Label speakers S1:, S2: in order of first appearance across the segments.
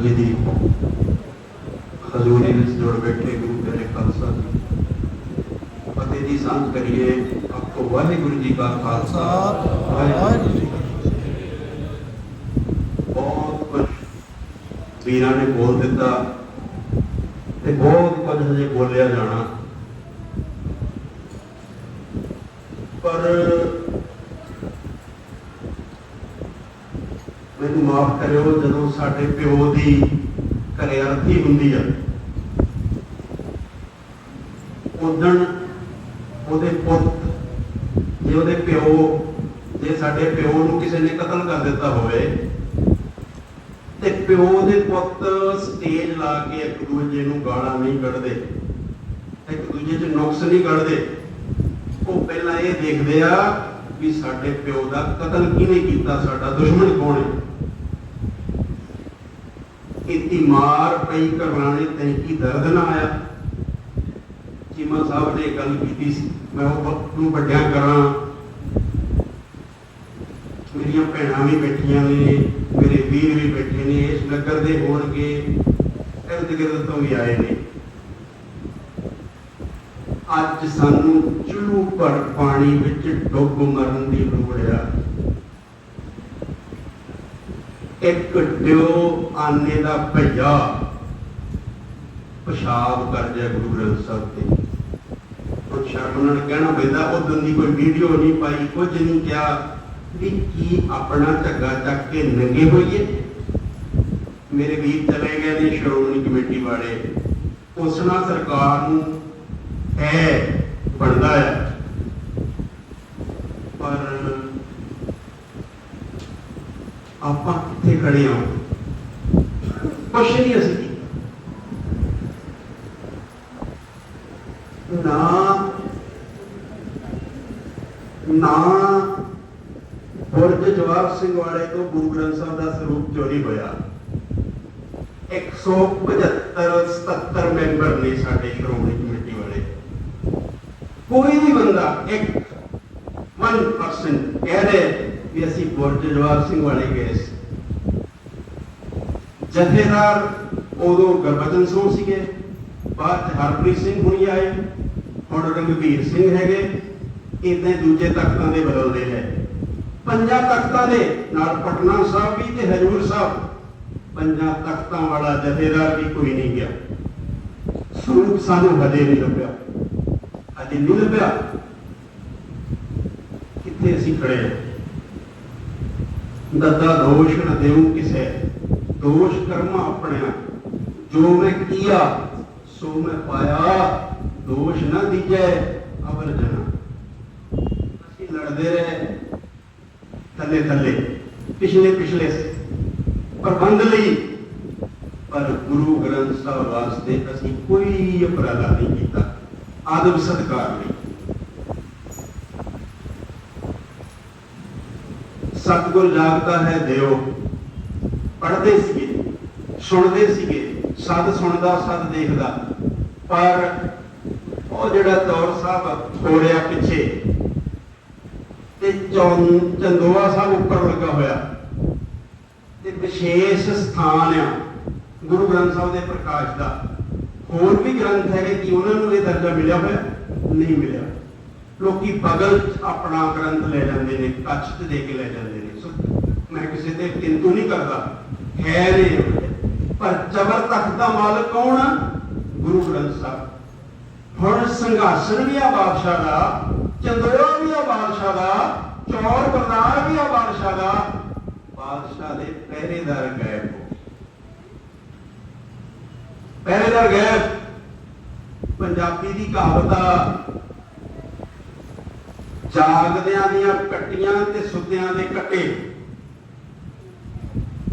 S1: ਜੀ ਦੀ ਹਜ਼ੂਰੀ ਵਿੱਚ ਜੁੜ ਬੈਠੇ ਗੁਰੂ ਪਿਆਰੇ ਖਾਲਸਾ ਜੀ। ਫਤਿਹ ਦੀ ਸੰਤ ਕਰੀਏ ਆਪਕੋ ਵਾਹਿਗੁਰੂ ਜੀ ਕਾ ਖਾਲਸਾ। ਵਾਹਿਗੁਰੂ ਜੀ ਬਹੁਤ ਕੁਝ ਵੀਰਾਂ ਨੇ ਬੋਲ ਦਿੱਤਾ ਤੇ ਬਹੁਤ ਕੁਝ ਹਜੇ ਬੋਲਿਆ ਜਾਣਾ ਪਰ ਮੈਨੂੰ ਮਾਫ ਕਰਿਓ ਜਦੋਂ ਸਾਡੇ ਪਿਓ ਦੀ ਘਰੇ ਅਰਥੀ ਹੁੰਦੀ ਆ। ਉਦੋਂ ਉਹਦੇ ਪੁੱਤ, ਜੇ ਉਹਦੇ ਪਿਓ, ਜੇ ਸਾਡੇ ਪਿਓ ਨੂੰ ਕਿਸੇ ਨੇ ਕਤਲ ਕਰ ਦਿੱਤਾ ਹੋਵੇ, ਤੇ ਪਿਓ ਦੇ ਪੁੱਤ ਸਟੇਜ ਲਾ ਕੇ ਇੱਕ ਦੂਜੇ ਨੂੰ ਗਾਲਾਂ ਨਹੀਂ ਕੱਢਦੇ, ਇੱਕ ਦੂਜੇ 'ਚ ਨੁਕਸ ਨਹੀਂ ਕੱਢਦੇ। ਉਹ ਪਹਿਲਾਂ ਇਹ ਦੇਖਦੇ ਆ ਵੀ ਸਾਡੇ ਪਿਓ ਦਾ ਕਤਲ ਕਿਹਨੇ ਕੀਤਾ? ਸਾਡਾ ਦੁਸ਼ਮਣ ਕੌਣ ਹੈ? ਇਤੀ ਮਾਰ ਪਈ ਕਰਵਾਣੇ ਤੈਂ ਕੀ ਦਰਦ ਨਾ ਆਇਆ? ਚੀਮਾ ਸਾਹਿਬ ਨੇ ਗੱਲ ਕੀਤੀ ਸੀ। ਮੈਂ ਉਹ ਵਕਤ ਨੂੰ ਵੱਡਿਆ ਕਰਾਂ। ਮੇਰੀਆਂ ਭੈਣਾਂ ਵੀ ਬੈਠੀਆਂ ਨੇ, ਮੇਰੇ ਵੀਰ ਵੀ ਬੈਠੇ ਨੇ, ਇਸ ਨਗਰ ਦੇ ਹੋਣਗੇ ਇਰਦ ਗਿਰਦ ਤੋਂ ਵੀ ਆਏ ਨੇ। ਅੱਜ ਸਾਨੂੰ ਚੁੱਲੂ ਪਰ ਪਾਣੀ ਵਿੱਚ ਡੁੱਬ ਮਰਨ ਦੀ ਲੋੜ ਆ। ਇੱਕ ਦਿਓ ਆਨੇ ਦਾ ਭਈਆ ਪਿਸ਼ਾਬ ਕਰ ਜਾ ਗੁਰੂ ਗ੍ਰੰਥ ਸਾਹਿਬ ਤੇ। ਉਹ ਸ਼ਰਮ ਨਾਲ ਕਹਿਣਾ ਪੈਂਦਾ, ਉਹ ਦਿਨ ਦੀ ਕੋਈ ਵੀਡੀਓ ਨਹੀਂ ਪਾਈ, ਕੁਝ ਨਹੀਂ ਕਿਹਾ ਵੀ ਕੀ ਆਪਣਾ ਝੱਗਾ ਚੱਕ ਕੇ ਨੰਗੇ ਹੋਈਏ। ਮੇਰੇ ਵੀਰ ਚਲੇ ਗਏ ਨੇ ਸ਼੍ਰੋਮਣੀ ਕਮੇਟੀ ਵਾਲੇ। ਉਸ ਨਾਲ ਸਰਕਾਰ ਨੂੰ ਹੈ ਬਣਦਾ ਹੈ। ਪਰ ਆਪਾਂ ਕਿੱਥੇ ਖੜੇ ਹਾਂ? ਕੁਛ ਨਹੀਂ ਅਸੀਂ ਨਾ ਨਾ ਬੁਰਜ ਜਵਾਬ ਸਿੰਘ ਵਾਲੇ ਤੋਂ ਗੁਰੂ ਗ੍ਰੰਥ ਸਾਹਿਬ ਦਾ ਸਰੂਪ ਚੋਰੀ ਹੋਇਆ। 175 77 ਮੈਂਬਰ ਨੇ ਸਾਡੇ ਸ਼੍ਰੋਮਣੀ ਕੋਈ ਵੀ ਬੰਦਾ, ਇੱਕ 1% ਕਹਿ ਦੇ ਵੀ ਅਸੀਂ ਗੁਰਜ ਜਵਾਬ ਸਿੰਘ ਵਾਲੇ ਗਏ ਸੀ। ਜਥੇਦਾਰ ਉਦੋਂ ਗੁਰਬਚਨ ਸਿੰਘ ਸੀਗੇ, ਬਾਅਦ ਹਰਪ੍ਰੀਤ ਸਿੰਘ ਹੁਣੀ ਆਏ, ਹੁਣ ਰੰਗਵੀਰ ਸਿੰਘ ਹੈਗੇ, ਇਦਾਂ ਦੂਜੇ ਤਖਤਾਂ ਦੇ ਬਦਲਦੇ ਨੇ। ਪੰਜਾਂ ਤਖਤਾਂ ਦੇ ਨਾਲ ਪਟਨਾ ਸਾਹਿਬ ਵੀ ਤੇ ਹਜੂਰ ਸਾਹਿਬ। ਪੰਜਾਂ ਤਖਤਾਂ ਵਾਲਾ ਜਥੇਦਾਰ ਵੀ ਕੋਈ ਨਹੀਂ ਗਿਆ। ਸਰੂਪ ਸਾਨੂੰ ਹਜੇ ਨਹੀਂ ਲੱਭਿਆ। ਅਜੇ ਨਹੀਂ ਲੱਭਿਆ ਕਿੱਥੇ ਅਸੀਂ ਖੜੇ ਹਾਂ ਦੱਦਾ ਦੋਸ਼ ਨਾ ਦੇਉ ਕਿਸੇ। ਦੋਸ਼ ਕਰਮਾ ਆਪਣਿਆ ਜੋ ਮੈਂ ਕੀਆ, ਸੋ ਮੈਂ ਪਾਇਆ। ਦੋਸ਼ ਨਾ ਦੀਜੈ, ਅਵਰ ਜਨਾ। ਅਸੀਂ ਲੜਦੇ ਰਹੇ ਥੱਲੇ ਥੱਲੇ, ਪਿਛਲੇ ਪਿਛਲੇ। ਪ੍ਰਬੰਧ ਲਈ, ਪਰ ਗੁਰੂ ਗ੍ਰੰਥ ਸਾਹਿਬ ਵਾਸਤੇ ਅਸੀਂ ਕੋਈ ਉਪਰਾਲਾ ਨਹੀਂ ਕੀਤਾ ਸਤਕਾਰ ਨਹੀਂ ਸਤਗੁਰ ਜਾਗਦਾ ਹੈ ਦਿਓ ਪੜ੍ਹਦੇ ਸੀਗੇ, ਸੁਣਦੇ ਸੀਗੇ, ਸਦ ਸੁਣਦਾ, ਸਦ ਦੇਖਦਾ। ਪਰ ਉਹ ਜਿਹੜਾ ਦੌਰ ਸਾਹਿਬ ਥੋੜਿਆ ਪਿੱਛੇ, ਤੇ ਚੰਦੋਆ ਸਾਹਿਬ ਉੱਪਰ ਲੱਗਾ ਹੋਇਆ, ਤੇ ਵਿਸ਼ੇਸ਼ ਸਥਾਨ ਆ ਗੁਰੂ ਗ੍ਰੰਥ ਸਾਹਿਬ ਦੇ ਪ੍ਰਕਾਸ਼ ਦਾ। ਹੋਰ ਵੀ ਗ੍ਰੰਥ ਹੈਗੇ ਕਿ ਉਹਨਾਂ ਨੂੰ ਇਹ ਦਰਜਾ ਮਿਲਿਆ ਹੋਇਆ? ਨਹੀਂ ਮਿਲਿਆ। ਲੋਕੀ ਬਗਲ ਆਪਣਾ ਗ੍ਰੰਥ ਲੈ ਜਾਂਦੇ ਨੇ ਕੱਛ ਦੇ ਕੇ ਲੈ ਜਾਂਦੇ ਨੇ। ਸੋ ਮੈਂ ਕਿਸੇ ਤੇ ਕਿੰਤੂ ਨਹੀਂ ਕਰਦਾ। ਹੈ ਨੇ ਪਰ ਜ਼ਬਰ ਤਖਤ ਦਾ ਮਾਲਕ ਕੌਣ ਆ? ਗੁਰੂ ਗ੍ਰੰਥ ਸਾਹਿਬ। ਹੁਣ ਸੰਘਾਸਨ ਵੀ ਆ ਬਾਦਸ਼ਾਹ ਦਾ, ਚੰਦੋਆ ਵੀ ਆ ਬਾਦਸ਼ਾਹ ਦਾ, ਚੌਰ ਬਰਨਾਰ ਵੀ ਆ ਬਾਦਸ਼ਾਹ ਦਾ। ਬਾਦਸ਼ਾਹ ਦੇ ਪਹਿਰੇਦਾਰ ਗਾਇਬ ਹੋ ਪਹਿਰੇਦਾਰ ਗਾਇਬ ਪੰਜਾਬੀ ਦੀ ਕਹਾਵਤ ਆ ਜਾਗਦਿਆਂ ਦੀਆਂ ਕੱਟੀਆਂ ਤੇ ਸੁੱਤਿਆਂ ਦੇ ਕੱਟੇ।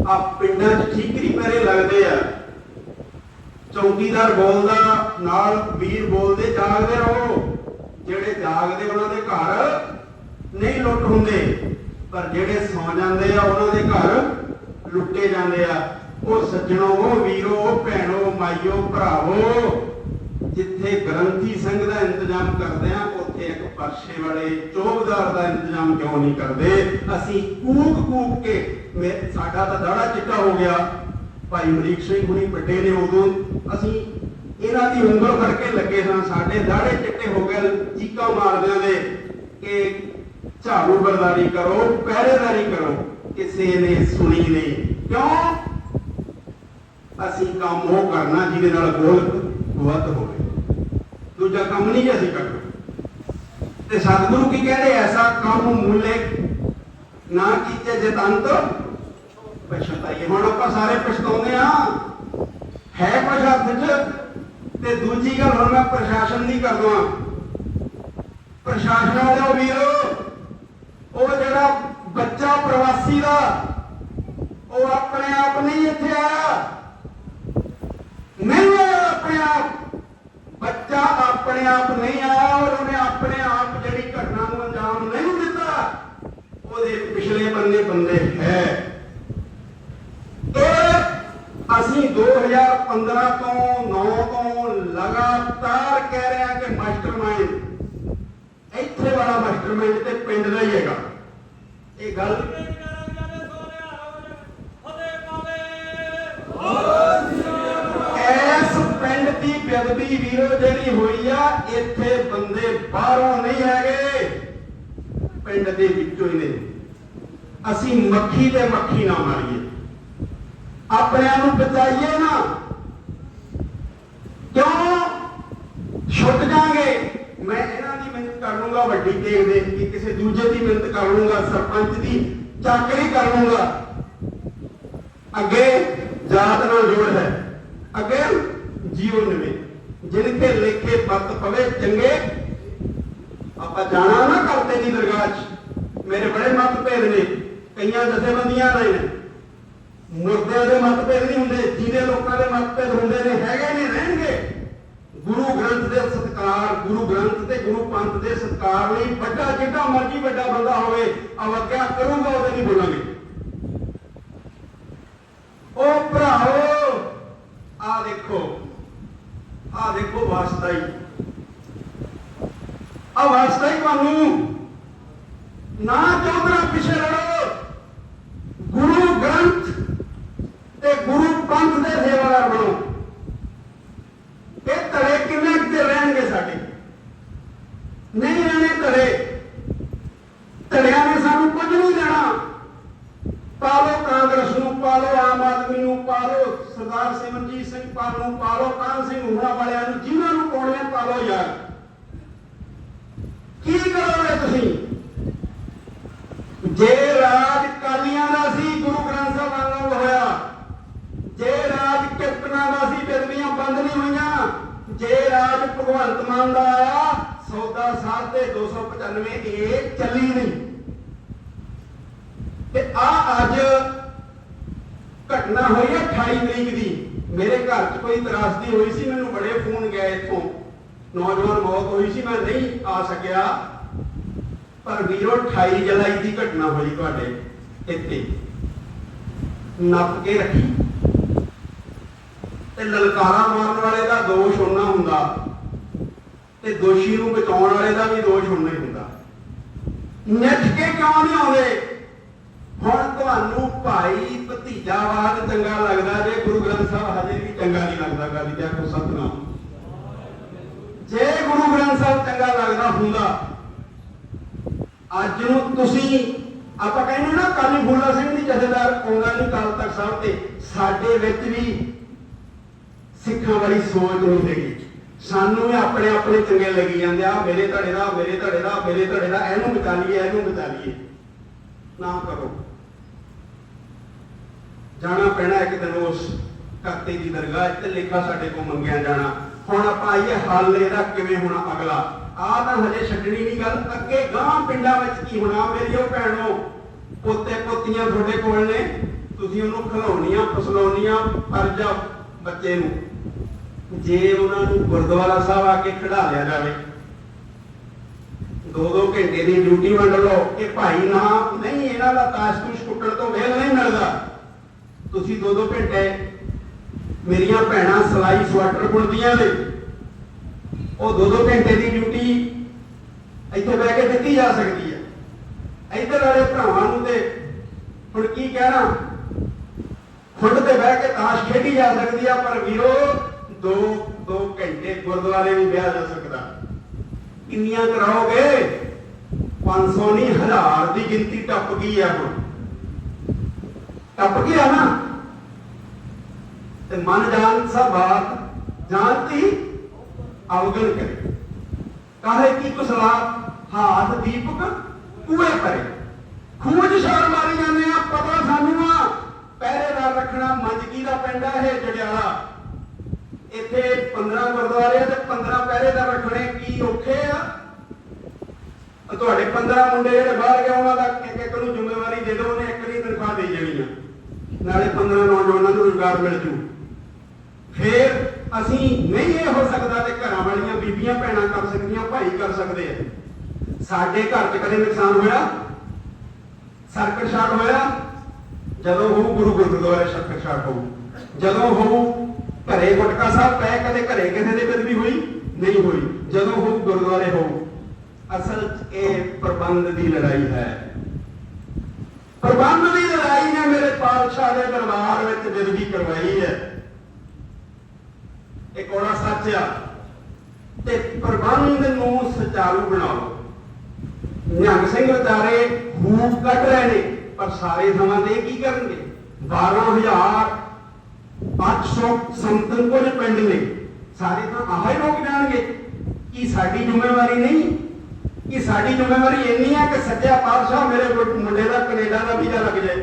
S1: ਆ ਪਿੰਡਾਂ 'ਚ ਠੀਕਰੀ ਪਹਿਰੇ ਲੱਗਦੇ ਆ। ਚੌਕੀਦਾਰ ਬੋਲਦਾ, ਨਾਲ ਵੀਰ ਬੋਲਦੇ, ਜਾਗਦੇ ਰਹੋ। ਜਿਹੜੇ ਜਾਗਦੇ ਉਹਨਾਂ ਦੇ ਘਰ ਨਹੀਂ ਲੁੱਟ ਹੁੰਦੇ, ਪਰ ਜਿਹੜੇ ਸੌ ਜਾਂਦੇ ਆ, ਉਹਨਾਂ ਦੇ ਘਰ ਲੁੱਟੇ ਜਾਂਦੇ ਆ। ਉਹ ਸੱਜਣੋ ਵੀਰੋ ਭੈਣੋ, ਮਾਈਓ, ਭਰਾਵੋ, ਜਿੱਥੇ ਗ੍ਰੰਥੀ ਸਿੰਘ ਦਾ ਇੰਤਜ਼ਾਮ ਕਰਦੇ ਆ, ਉੱਥੇ ਇੱਕ ਪਰਸ਼ੇ ਵਾਲੇ ਚੋਬਦਾਰ ਦਾ ਇੰਤਜ਼ਾਮ ਕਿਉਂ ਨਹੀਂ ਕਰਦੇ? ਅਸੀਂ ਕੂਕ ਕੂਕ ਕੇ ਸਾਡਾ ਤਾਂ ਦਾੜਾ ਚਿੱਟਾ ਹੋ ਗਿਆ। ਭਾਈ ਅਮਰੀਕ ਸਿੰਘ ਹੁਣੀ ਵੱਡੇ ਨੇ ਉਦੋਂ। ਅਸੀਂ ਇਹਨਾਂ ਦੀ ਉਂਗਲ ਫੜ ਕੇ ਲੱਗੇ ਸਾਂ, ਸਾਡੇ ਦਾੜੇ ਚਿੱਟੇ ਹੋ ਗਏ, ਚੀਕਾਂ ਮਾਰਦਿਆਂ ਦੇ ਕਿ ਝਾੜੂ ਬਰਦਾਰੀ ਕਰੋ, ਪਹਿਰੇਦਾਰੀ ਕਰੋ। ਕਿਸੇ ਨੇ ਸੁਣੀ ਨਹੀਂ। ਕਿਉਂ? ਅਸੀਂ ਕੰਮ ਉਹ ਕਰਨਾ ਜਿਹਦੇ ਨਾਲ ਗੋਲ ਵੱਧ ਹੋਵੇ। ਦੂਜਾ ਕੰਮ ਨਹੀਂ ਅਸੀਂ ਕਰਨਾ। ਤੇ ਸਤਿਗੁਰੂ ਕੀ ਕਹਿੰਦੇ ਐਸਾ ਕੰਮ ਮੂਲੇ ਨਾ ਕੀਤੇ ਜਤੰਤ ਪਛਤਾਈਏ ਹੁਣ ਆਪਾਂ ਸਾਰੇ ਪਛਤਾਉਂਦੇ ਆ ਹੈ ਕੁਛ ਹੱਥ 'ਚ? ਤੇ ਦੂਜੀ ਗੱਲ ਹੁਣ ਮੈਂ ਪ੍ਰਸ਼ਾਸਨ ਦੀ ਕਰਦਾ ਪ੍ਰਸ਼ਾਸਨ ਵਾਲਿਓ ਵੀਰੋ, ਉਹ ਜਿਹੜਾ ਬੱਚਾ ਪ੍ਰਵਾਸੀ ਦਾ, ਉਹ ਆਪਣੇ ਆਪ ਨਹੀਂ ਇੱਥੇ ਆਇਆ। ਨਹੀਂ ਆਇਆ ਆਪਣੇ ਆਪ, ਬੱਚਾ ਆਪਣੇ ਆਪ ਨਹੀਂ ਆਇਆ ਔਰ ਉਹਨੇ ਆਪਣੇ ਆਪ ਜਿਹੜੀ ਘਟਨਾ ਨੂੰ ਅੰਜਾਮ ਨਹੀਂ ਦਿੱਤਾ, ਉਹਦੇ ਪਿਛਲੇ ਬੰਨੇ ਬੰਦੇ ਹੈ। ਇਹ ਅਸੀਂ 2015 ਤੋਂ 9 ਤੋਂ ਲਗਾਤਾਰ ਕਹਿ ਰਹੇ ਹਾਂ ਕਿ ਮਾਸਟਰਮਾਈਂਡ ਇੱਥੇ ਵਾਲਾ ਮਾਸਟਰਮਾਈਂਡ ਤੇ ਪਿੰਡ ਦਾ ਹੀ ਹੈਗਾ। ਇਹ ਗੱਲ ਪਿੰਡ ਦੀ ਬੇਅਦਬੀ ਵੀਰੋ ਜਿਹੜੀ ਹੋਈ ਆ, ਇੱਥੇ ਬੰਦੇ ਬਾਹਰੋਂ ਨਹੀਂ ਹੈਗੇ। ਪਿੰਡ ਦੇ ਵਿੱਚੋਂ ਹੀ ਨੇ। ਅਸੀਂ ਮੱਖੀ ਤੇ ਮੱਖੀ ਨਾ ਮਾਰੀਏ। ਆਪਣਿਆਂ ਨੂੰ ਬਚਾਈਏ ਨਾ। ਕਿਉਂ? ਛੁੱਟ ਜਾਾਂਗੇ। ਮੈਂ ਇਹਨਾਂ ਦੀ ਮਿਹਨਤ ਕਰ ਲੂੰਗਾ, ਵੱਡੀ ਦੇਖ ਦੇਖ ਕੇ ਕਿਸੇ ਦੂਜੇ ਦੀ ਮਿਹਨਤ ਕਰ ਲੂੰਗਾ, ਸਰਪੰਚ ਦੀ ਚਾਕਰੀ ਕਰ ਲੂੰਗਾ। ਅੱਗੇ ਜਾਤ ਨਾਲ ਜੋੜ ਹੈ। ਅੱਗੇ ਜੀਵਨ ਨਵੇਂ ਜਿਨ ਕੇ ਲੇਖੇ ਪੱਤ ਪਵੇ ਚੰਗੇ, ਆਪਾਂ ਜਾਣਾ ਨਾ ਕਰਤੇ ਦੀ ਦਰਗਾਹ 'ਚ। ਮੇਰੇ ਬੜੇ ਮਤਭੇਦ ਨੇ, ਕਈਆਂ ਜਥੇਬੰਦੀਆਂ ਨੇ। ਮੁਰਦਿਆਂ ਦੇ ਮਤਭੇਦ ਨਹੀਂ ਹੁੰਦੇ, ਜਿਹਦੇ ਲੋਕਾਂ ਦੇ ਮਤਭੇਦ ਹੁੰਦੇ ਨੇ, ਹੈਗੇ ਨੇ, ਰਹਿਣਗੇ। ਗੁਰੂ ਗ੍ਰੰਥ ਦੇ ਸਤਕਾਰ, ਗੁਰੂ ਗ੍ਰੰਥ ਤੇ ਗੁਰੂ ਪੰਥ ਦੇ ਸਤਕਾਰ ਲਈ ਵੱਡਾ ਜਿੱਡਾ ਮਰਜ਼ੀ ਵੱਡਾ ਬੰਦਾ ਹੋਵੇ ਅਵਗਿਆ ਕਰੂਗਾ, ਉਹਦੇ ਨਹੀਂ ਬੋਲਾਂਗੇ। ਉਹ ਭਰਾਓ ਆ ਦੇਖੋ ਆ ਦੇਖੋ ਵਾਸਤਾ ਹੀ ਆ ਵਾਸਤਾ ਹੀ ਤੁਹਾਨੂੰ ਨਾ ਚੌਧਰਾ ਪਿਛੇ ਲੜੋ ਗੁਰੂ ਗ੍ਰੰਥ ਤੇ ਗੁਰੂ ਪੰਥ ਦੇ ਸੇਵਾਦਾਰ ਬਣੋ ਇਹ ਧੜੇ ਕਿੰਨੇ ਕਿਤੇ ਰਹਿਣਗੇ ਸਾਡੇ ਨਹੀਂ ਰਹਿਣੇ ਧੜੇ ਧੜਿਆਂ ਨੇ ਸਾਨੂੰ ਕੁਝ ਨਹੀਂ ਦੇਣਾ ਪਾਲੋ ਕਾਂਗਰਸ ਨੂੰ ਪਾਲੋ ਆਮ ਆਦਮੀ ਨੂੰ ਪਾਲੋ ਸਰਦਾਰ ਸਿਮਰਜੀਤ ਸਿੰਘ ਪਾਲ ਨੂੰ ਪਾਲੋ ਕਾਨ ਸਿੰਘ ਹੁਣਾ ਵਾਲਿਆਂ ਨੂੰ ਜਿਨ੍ਹਾਂ ਨੂੰ ਪਾਉਣੇ ਪਾਲੋ ਯਾਰ ਕੀ ਕਰੋਗੇ ਤੁਸੀਂ ਜੇ ਰਾਜ ਕਾਲੀਆਂ ਦਾ ਸੀ ਗੁਰੂ ਗ੍ਰੰਥ ਸਾਹਿਬ ਨਾਲ ਹੋਇਆ ਜੇ ਰਾਜ ਕਿਰਤਨਾਂ ਦਾ ਸੀ ਬੇਦਬੀਆਂ ਬੰਦ ਨਹੀਂ ਹੋਈਆਂ ਜੇ ਰਾਜ ਭਗਵੰਤ ਮਾਨ ਦਾ ਆਇਆ ਸੌਦਾ ਸਾਧ ਤੇ 295 ਇਹ ਚੱਲੀ ਨਹੀਂ। ਤੇ ਆ ਅੱਜ ਘਟਨਾ ਹੋਈ ਹੈ 28 ਤਰੀਕ ਦੀ। ਮੇਰੇ ਘਰ 'ਚ ਕੋਈ ਤਰਾਸਦੀ ਹੋਈ ਸੀ, ਮੈਨੂੰ ਬੜੇ ਫੋਨ ਗਏ ਇੱਥੋਂ। ਨੌਜਵਾਨ ਮੌਤ ਹੋਈ ਸੀ, ਮੈਂ ਨਹੀਂ ਆ ਸਕਿਆ। ਪਰ ਵੀਰੋ 28 ਜੁਲਾਈ ਦੀ ਘਟਨਾ ਹੋਈ ਤੁਹਾਡੇ ਇੱਥੇ। ਨੱਪ ਕੇ ਰੱਖੀ। ਤੇ ਲਲਕਾਰਾ ਮਾਰਨ ਵਾਲੇ ਦਾ ਦੋਸ਼ ਹੋਣਾ ਹੁੰਦਾ। ਤੇ ਦੋਸ਼ੀ ਨੂੰ ਬਚਾਉਣ ਵਾਲੇ ਦਾ ਵੀ ਦੋਸ਼ ਹੋਣਾ ਹੀ ਨੱਠ ਕੇ ਕਿਉਂ ਨਹੀਂ ਆਉਂਦੇ? ਹੁਣ ਤੁਹਾਨੂੰ ਭਾਈ ਭਤੀਜਾਵਾਦ ਚੰਗਾ ਲੱਗਦਾ ਜੇ ਗੁਰੂ ਗ੍ਰੰਥ ਸਾਹਿਬ ਹਜੇ ਵੀ ਚੰਗਾ ਨਹੀਂ ਲੱਗਦਾ ਗੱਲ ਜੀ ਕੋ ਸਤਨਾਮ। ਜੇ ਗੁਰੂ ਗ੍ਰੰਥ ਸਾਹਿਬ ਚੰਗਾ ਲੱਗਦਾ ਹੁੰਦਾ, ਅੱਜ ਨੂੰ ਤੁਸੀਂ, ਆਪਾਂ ਕਹਿੰਦੇ ਨਾ ਕਾਲੀ ਫੂਲਾ ਸਿੰਘ ਦੀ ਜਥੇਦਾਰ ਆਉਂਦਾ ਨਹੀਂ ਕਾਲ ਤੱਕ ਸਾਹਿਬ ਤੇ, ਸਾਡੇ ਵਿੱਚ ਵੀ ਸਿੱਖਾਂ ਵਾਲੀ ਸੋਚ ਨਹੀਂ ਹੈਗੀ। ਸਾਨੂੰ ਵੀ ਆਪਣੇ ਆਪਣੇ ਚੰਗੇ ਲੱਗੀ ਜਾਂਦੇ ਆ, ਮੇਰੇ ਧੜੇ ਦਾ, ਮੇਰੇ ਧੜੇ ਦਾ, ਮੇਰੇ ਧੜੇ ਦਾ, ਇਹਨੂੰ ਬਚਾ ਲਈਏ, ਇਹਨੂੰ ਬਚਾ ਲਈਏ। ਨਾ ਕਰੋ। ਜਾਣਾ ਪੈਣਾ ਇੱਕ ਦਿਨ ਉਸ ਕਰਤੇ ਦੀ ਦਰਗਾਹ ਤੇ ਲੇਖਾ ਸਾਡੇ ਕੋਲ ਮੰਗਿਆ ਜਾਣਾ। ਹੁਣ ਆਪਾਂ ਆਈਏ ਹੱਲ ਇਹਦਾ ਕਿਵੇਂ ਹੋਣਾ ਅਗਲਾ। ਆ ਤਾਂ ਹਜੇ ਛੱਡਣੀ ਨਹੀਂ ਗੱਲ, ਅੱਗੇ ਗਾਂ ਪਿੰਡਾਂ ਵਿੱਚ ਕੀ ਹੋਣਾ? ਮੇਰੀਓ ਭੈਣੋ, ਪੋਤੇ ਪੋਤੀਆਂ ਤੁਹਾਡੇ ਕੋਲ ਨੇ। ਤੁਸੀਂ ਉਹਨੂੰ ਖਿਲਾਉਣੀਆਂ ਫਸਲਾਉਣੀਆਂ ਫਰਜ਼ਾ ਬੱਚੇ ਨੂੰ। ਜੇ ਉਹਨਾਂ ਨੂੰ ਗੁਰਦੁਆਰਾ ਸਾਹਿਬ ਆ ਕੇ ਖੜਾ ਲਿਆ ਜਾਵੇ, ਦੋ ਦੋ ਘੰਟੇ ਦੀ ਡਿਊਟੀ ਵੰਡ ਲਓ ਕਿ ਭਾਈ ਨਾ, ਨਹੀਂ, ਇਹਨਾਂ ਦਾ ਤਾਸ਼ਤੂਸ਼ ਕੁੱਟਣ ਤੋਂ ਵੇਲ ਨਹੀਂ ਮਿਲਦਾ। ਤੁਸੀਂ ਦੋ ਦੋ ਘੰਟੇ ਮੇਰੀਆਂ ਭੈਣਾਂ ਸਲਾਈ ਸਵੈਟਰ ਬੁਣਦੀਆਂ ਨੇ। ਉਹ ਦੋ ਦੋ ਘੰਟੇ ਦੀ ਡਿਊਟੀ ਇੱਥੇ ਬਹਿ ਕੇ ਦਿੱਤੀ ਜਾ ਸਕਦੀ ਹੈ। ਇੱਧਰ ਵਾਲੇ ਭਰਾਵਾਂ ਨੂੰ ਤੇ ਹੁਣ ਕੀ ਕਹਿਣਾ? ਖੁੱਡ ਤੇ ਬਹਿ ਕੇ ਤਾਸ਼ ਖੇਡੀ ਜਾ ਸਕਦੀ ਆ, ਪਰ ਵੀਰੋ ਦੋ ਦੋ ਘੰਟੇ ਗੁਰਦੁਆਰੇ ਵੀ ਬਿਆ ਜਾ ਸਕਦਾ। ਕਿੰਨੀਆਂ ਕਰਾਓਗੇ? 500 ਨਹੀਂ, ਹਜ਼ਾਰ ਦੀ ਗਿਣਤੀ ਟੱਪ ਗਈ ਆ ਹੁਣ। ਟੱਪ ਗਿਆ ਨਾ। ਤੇ ਮਨ ਜਾਣ ਸਭ ਬਾਤ, ਜਾਣਤੀ, ਅਵਗਣ ਕਰੇ। ਕਾਹੇ ਕੀ ਕੁਸਲਾ? ਹਾਥ ਦੀਪਕ ਕੂਏ ਪਰੇ ਖੂਜ ਸ਼ਾਰ ਮਾਰੀ ਜਾਂਦੇ ਆ, ਪਤਾ ਸਾਨੂੰ ਆ। ਪਹਿਰੇਦਾਰ ਰੱਖਣਾ ਮੰਜਗੀ ਦਾ ਪਿੰਡ ਆ ਇਹ, ਜੜਿਆਲਾ। ਇੱਥੇ 15 ਗੁਰਦੁਆਰੇ ਤੇ 15 ਪਹਿਰੇਦਾਰ ਰੱਖਣੇ ਕੀ ਔਖੇ ਆ? ਤੁਹਾਡੇ 15 ਮੁੰਡੇ ਜਿਹੜੇ ਬਾਹਰ ਗਏ, ਉਹਨਾਂ ਦਾ ਇੱਕ ਇੱਕ ਨੂੰ ਜ਼ਿੰਮੇਵਾਰੀ ਦੇ ਦਿਓ, ਉਹਨੇ ਇੱਕ ਨਹੀਂ ਤਨਖਾਹ ਦੇ ਜਾਣੀ ਆ। ਨਾਲੇ 15 ਨੌਜਵਾਨਾਂ ਨੂੰ ਰੁਜ਼ਗਾਰ ਮਿਲ ਜੂ। ਫਿਰ ਅਸੀਂ ਨਹੀਂ ਇਹ ਹੋ ਸਕਦਾ ਤੇ ਘਰਾਂ ਵਾਲੀਆਂ ਬੀਬੀਆਂ, ਭੈਣਾਂ ਕਰ ਸਕਦੀਆਂ, ਭਾਈ ਕਰ ਸਕਦੇ ਆ। ਸਾਡੇ ਘਰ 'ਚ ਕਦੇ ਨੁਕਸਾਨ ਹੋਇਆ? ਸਰਕਟ ਸ਼ਾਟ ਹੋਇਆ? ਜਦੋਂ ਹੋਊ ਗੁਰੂ ਗੁਰਦੁਆਰੇ ਸਰਕਟ ਸ਼ਾਟ ਹੋਊ। ਜਦੋਂ ਹੋਊ ਘਰੇ ਗੁਟਕਾ ਸਾਹਿਬ ਪੈ ਕਦੇ ਘਰੇ ਕਿਸੇ ਦੇ ਵਿੱਚ ਹੋਈ? ਨਹੀਂ ਹੋਈ। ਜਦੋਂ ਹੋਊ ਗੁਰਦੁਆਰੇ ਹੋਊ, ਅਸਲ ਇਹ ਪ੍ਰਬੰਧ ਦੀ ਲੜਾਈ ਹੈ। ਪ੍ਰਬੰਧ ਦੀ ਲੜਾਈ ਨੇ ਮੇਰੇ ਪਾਤਸ਼ਾਹ ਦੇ ਦਰਬਾਰ ਵਿੱਚ ਜ਼ਿੰਦਗੀ ਕਰਵਾਈ ਹੈ। ਇਹ ਕੋੜਾ ਸੱਚ ਆ, ਤੇ ਪ੍ਰਬੰਧ ਨੂੰ ਸੁਚਾਰੂ ਬਣਾਓ। ਨਿਹੰਗ ਸਿੰਘ ਵਿਚਾਰੇ ਹੂਫ ਕੱਢ ਰਹੇ ਨੇ, ਪਰ ਸਾਰੇ ਸਮਾਂ ਦੇ ਕੀ ਕਰਨਗੇ? 12800 ਸੰਤਨ ਕੋਲ ਪਿੰਡ ਨੇ ਸਾਰੇ ਤਾਂ ਆਹ ਹੀ ਲੋਕ ਜਾਣਗੇ ਕੀ ਸਾਡੀ ਜ਼ਿੰਮੇਵਾਰੀ ਨਹੀਂ, ਕਿ ਸਾਡੀ ਜ਼ਿੰਮੇਵਾਰੀ ਇੰਨੀ ਹੈ ਕਿ ਸੱਚਾ ਪਾਤਸ਼ਾਹ ਮੇਰੇ ਮੁੰਡੇ ਦਾ ਕੈਨੇਡਾ ਦਾ ਵੀਜ਼ਾ ਲੱਗ ਜਾਏ,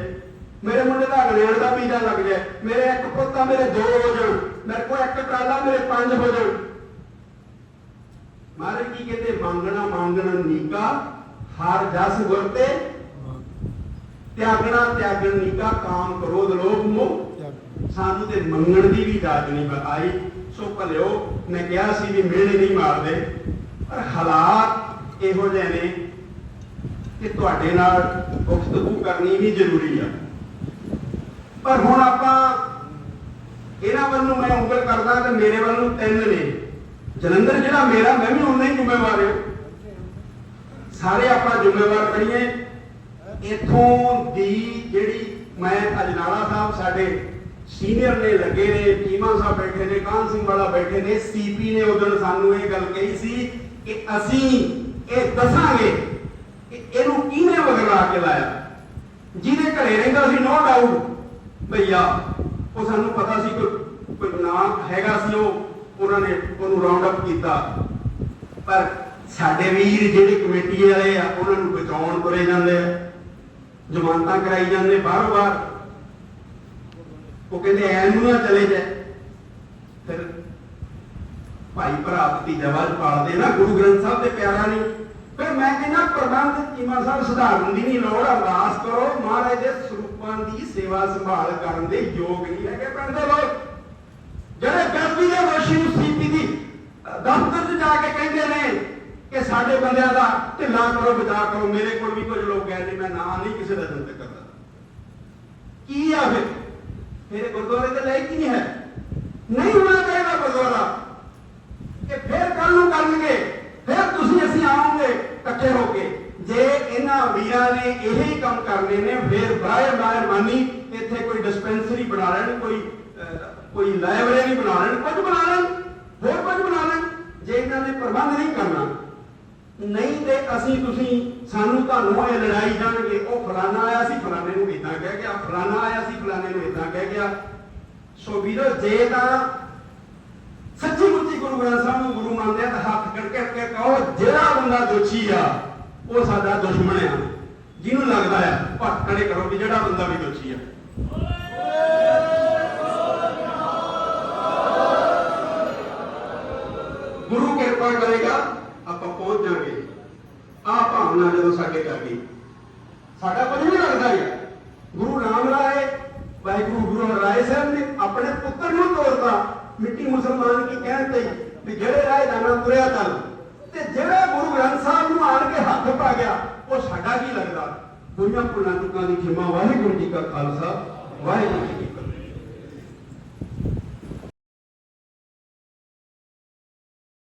S1: ਮੇਰੇ ਮੁੰਡੇ ਦਾ ਇੰਗਲੈਂਡ ਦਾ ਵੀਜ਼ਾ ਲੱਗ ਜਾਏ, ਮੇਰੇ ਇੱਕ ਪੁੱਤਾਂ ਮੇਰੇ ਦੋ ਹੋ ਜਾਣ, ਮੇਰੇ ਕੋਲ ਇੱਕ ਟਰਾਲਾ, ਮੇਰੇ ਪੰਜ ਹੋ ਜਾਣ। ਮਾਰੇ ਕੀ ਕਹਿੰਦੇ, ਮੰਗਣਾ ਮੰਗਣਾ ਨੀਕਾ ਹਰ ਜਸ ਗੁਰਤੇ ਤਿਆਗਣਾ, ਤਿਆਗਣ ਨੀਕਾ ਕਾਮ ਕ੍ਰੋਧ ਲੋਭ ਮੋਹ। ਸਾਨੂੰ ਤੇ ਮੰਗਣ ਦੀ ਵੀ ਜਾਚ ਨਹੀਂ ਆਈ। ਸੋ ਭਲਿਓ, ਮੈਂ ਕਿਹਾ ਸੀ ਵੀ ਮਿਹਣੇ ਨਹੀਂ ਮਾਰਦੇ, ਪਰ ਹਾਲਾਤ ਇਹੋ ਜਿਹੇ ਨੇ ਕਿ ਤੁਹਾਡੇ ਨਾਲ ਗੁਫ਼ਤਗੂ ਕਰਨੀ ਵੀ ਜ਼ਰੂਰੀ ਆ। ਪਰ ਹੁਣ ਆਪਾਂ ਇਹਨਾਂ ਵੱਲ ਨੂੰ ਮੈਂ ਉਂਗਲ ਕਰਦਾ ਤੇ ਮੇਰੇ ਵੱਲ ਨੂੰ ਤਿੰਨ ਨੇ। ਜਲੰਧਰ ਜਿਹੜਾ ਮੇਰਾ, ਮੈਂ ਵੀ ਉਨਾ ਹੀ ਜ਼ਿੰਮੇਵਾਰ ਹਾਂ। ਸਾਰੇ ਆਪਾਂ ਜ਼ਿੰਮੇਵਾਰ ਕਰੀਏ ਇਥੋਂ ਦੀ ਜਿਹੜੀ ਮੈਂ ਅਜਨਾਲਾ ਸਾਹਿਬ ਸਾਡੇ ਸੀਨੀਅਰ ਨੇ ਲੱਗੇ ਨੇ, ਚੀਮਾ ਸਾਹਿਬ ਬੈਠੇ ਨੇ ਕਾਨ ਸਿੰਘ ਵਾਲਾ ਬੈਠੇ ਨੇ, ਸੀਪੀ ਨੇ ਉਦੋਂ ਸਾਨੂੰ ਇਹ ਗੱਲ ਕਹੀ ਸੀ ਕਿ ਅਸੀਂ ਇਹ ਦੱਸਾਂਗੇ ਕਿ ਇਹਨੂੰ ਕਿਹਨੇ ਵਗਲਾ ਕੇ ਲਾਇਆ? ਜਿਹਦੇ ਘਰੇ ਰਹਿੰਦਾ ਸੀ ਨੋ ਡਾਊਟ ਭਈਆ, ਉਹ ਸਾਨੂੰ ਪਤਾ ਸੀ ਕਿ ਕੋਈ ਨਾਮ ਹੈਗਾ ਸੀ ਉਹ, ਉਹਨਾਂ ਨੇ ਉਹਨੂੰ ਰਾਉਂਡ ਅਪ ਕੀਤਾ। ਪਰ ਸਾਡੇ ਵੀਰ ਜਿਹੜੇ ਕਮੇਟੀ ਵਾਲੇ ਆ, ਉਹਨਾਂ ਨੂੰ ਬਚਾਉਣ ਤੁਰੇ ਜਾਂਦੇ ਆ। ਜ਼ਮਾਨਤਾਂ ਕਰਾਈ ਜਾਂਦੇ ਬਾਹਰੋਂ ਬਾਹਰ। ਉਹ ਕਹਿੰਦੇ ਐਨ ਨੂੰ ਨਾ ਚਲੇ ਜਾਏ। ਫਿਰ ਭਾਈ ਭਰਾ ਭਤੀਜਾ ਵੱਲ ਪਾਲਦੇ ਨਾ, ਗੁਰੂ ਗ੍ਰੰਥ ਸਾਹਿਬ ਦੇ ਪਿਆਰਾ ਨਹੀਂ ਫਿਰ ਮੈਂ ਕਹਿੰਦਾ, ਪ੍ਰਬੰਧ ਚੀਮਾ ਸਾਹਿਬ ਸੁਧਾਰਨ ਦੀ ਨਹੀਂ ਲੋੜ, ਅਰਦਾਸ ਕਰੋ, ਮਹਾਰਾਜ ਦੇ ਸਰੂਪਾਂ ਦੀ ਸੇਵਾ ਸੰਭਾਲ ਕਰਨ ਦੇ ਯੋਗ ਨਹੀਂ ਹੈਗੇ ਪਿੰਡ ਦੇ ਲੋਕ। ਜਿਹੜੇ ਬੈਸੀ ਦੇ ਦੋਸ਼ੀ ਨੂੰ ਸੀਪੀ ਦੀ ਦਫ਼ਤਰ 'ਚ ਜਾ ਕੇ ਕਹਿੰਦੇ ਨੇ ਕਿ ਸਾਡੇ ਬੰਦਿਆਂ ਦਾ ਢਿੱਲਾ ਕਰੋ ਬਚਾ ਕਰੋ, ਮੇਰੇ ਕੋਲ ਵੀ ਕੁਝ ਲੋਕ ਕਹਿੰਦੇ, ਮੈਂ ਨਾਂ ਨਹੀਂ ਕਿਸੇ ਦਾ ਜ਼ਿਕਰ ਕਰਦਾ ਕੀ ਆ ਫਿਰ? ਮੇਰੇ ਗੁਰਦੁਆਰੇ ਤੇ ਲਾਇਕ ਹੀ ਨਹੀਂ ਹੈ। ਨਹੀਂ ਹੋਣਾ ਚਾਹੀਦਾ ਗੁਰਦੁਆਰਾ। ਕਿ ਫਿਰ ਕੱਲ ਨੂੰ ਕਰਨਗੇ, ਫਿਰ ਤੁਸੀਂ ਅਸੀਂ ਆਵਾਂਗੇ ਇਕੱਠੇ ਹੋ ਕੇ। ਜੇ ਇਹਨਾਂ ਵੀਰਾਂ ਨੇ ਇਹੀ ਕੰਮ ਕਰਨੇ ਨੇ, ਫਿਰ ਬਰਾਏ ਬਾਹਰ ਮਾਨੀ, ਇੱਥੇ ਕੋਈ ਡਿਸਪੈਂਸਰੀ ਬਣਾ ਲੈਣ, ਕੋਈ ਕੋਈ ਲਾਇਬ੍ਰੇਰੀ ਬਣਾ ਲੈਣ, ਕੁਝ ਬਣਾ ਲੈਣ, ਹੋਰ ਕੁਝ ਬਣਾ ਲੈਣ। ਜੇ ਇਹਨਾਂ ਨੇ ਪ੍ਰਬੰਧ ਨਹੀਂ ਕਰਨਾ, ਨਹੀਂ ਤੇ ਅਸੀਂ ਤੁਸੀਂ ਸਾਨੂੰ ਤੁਹਾਨੂੰ ਇਹ ਲੜਾਈ ਜਾਣਗੇ। ਉਹ ਫਲਾਣਾ ਆਇਆ ਸੀ ਫਲਾਣੇ ਨੂੰ ਇਦਾਂ ਕਹਿ ਗਿਆ। ਫਲਾਣਾ ਆਇਆ ਸੀ ਫਲਾਣੇ ਨੂੰ ਇਦਾਂ ਕਹਿ ਗਿਆ। ਸੋ ਵੀਰੋ, ਜੇ ਤਾਂ ਸੱਚੀ ਮੁੱਚੀ ਗੁਰੂ ਗ੍ਰੰਥ ਸਾਹਿਬ ਨੂੰ ਗੁਰੂ ਮੰਨਦੇ ਆ ਤਾਂ ਹੱਥ ਕੱਢ ਕੇ ਕਹੋ, ਜਿਹੜਾ ਬੰਦਾ ਦੋਸ਼ੀ ਆ, ਉਹ ਸਾਡਾ ਦੁਸ਼ਮਣ ਆ। ਜਿਹਨੂੰ ਲੱਗਦਾ ਆ ਹੱਥ ਖੜੇ ਕਰੋ ਵੀ ਜਿਹੜਾ ਬੰਦਾ ਵੀ ਦੋਸ਼ੀ ਆ। ਗੁਰੂ ਕਿਰਪਾ ਕਰੇਗਾ, ਆਪਾਂ ਪਹੁੰਚ ਜਾਾਂਗੇ ਆ ਭਾਵਨਾ ਜਦੋਂ ਸਾਡੇ ਕਰ ਗਈ। ਸਾਡਾ ਕੁਝ ਨਹੀਂ ਲੱਗਦਾ ਯਾਰ ਗੁਰੂ ਰਾਮ ਰਾਏ, ਵਾਹਿਗੁਰੂ ਗੁਰੂ ਰਾਏ ਸਾਹਿਬ ਨੇ ਆਪਣੇ ਪੁੱਤਰ ਨੂੰ ਤੋਰਤਾ ਮਿੱਟੀ ਮੁਸਲਮਾਨ ਕੀ ਕਹਿਣ ਤੇ ਵੀ ਜਿਹੜੇ ਰਾਏ ਜਾਣਾ ਤੁਰਿਆ ਚੱਲ ਤੇ ਜਿਹੜਾ ਗੁਰੂ ਗ੍ਰੰਥ ਸਾਹਿਬ ਨੂੰ ਆਣ ਕੇ ਹੱਥ ਪਾ ਗਿਆ, ਉਹ ਸਾਡਾ ਕੀ ਲੱਗਦਾ? ਦੁਨੀਆ ਪੁੱਲਾਂ ਤੁਕਾਂ ਦੀ ਖਿਮਾ। ਵਾਹਿਗੁਰੂ ਜੀ ਕਾ ਖਾਲਸਾ। ਵਾਹਿਗੁਰੂ ਜੀ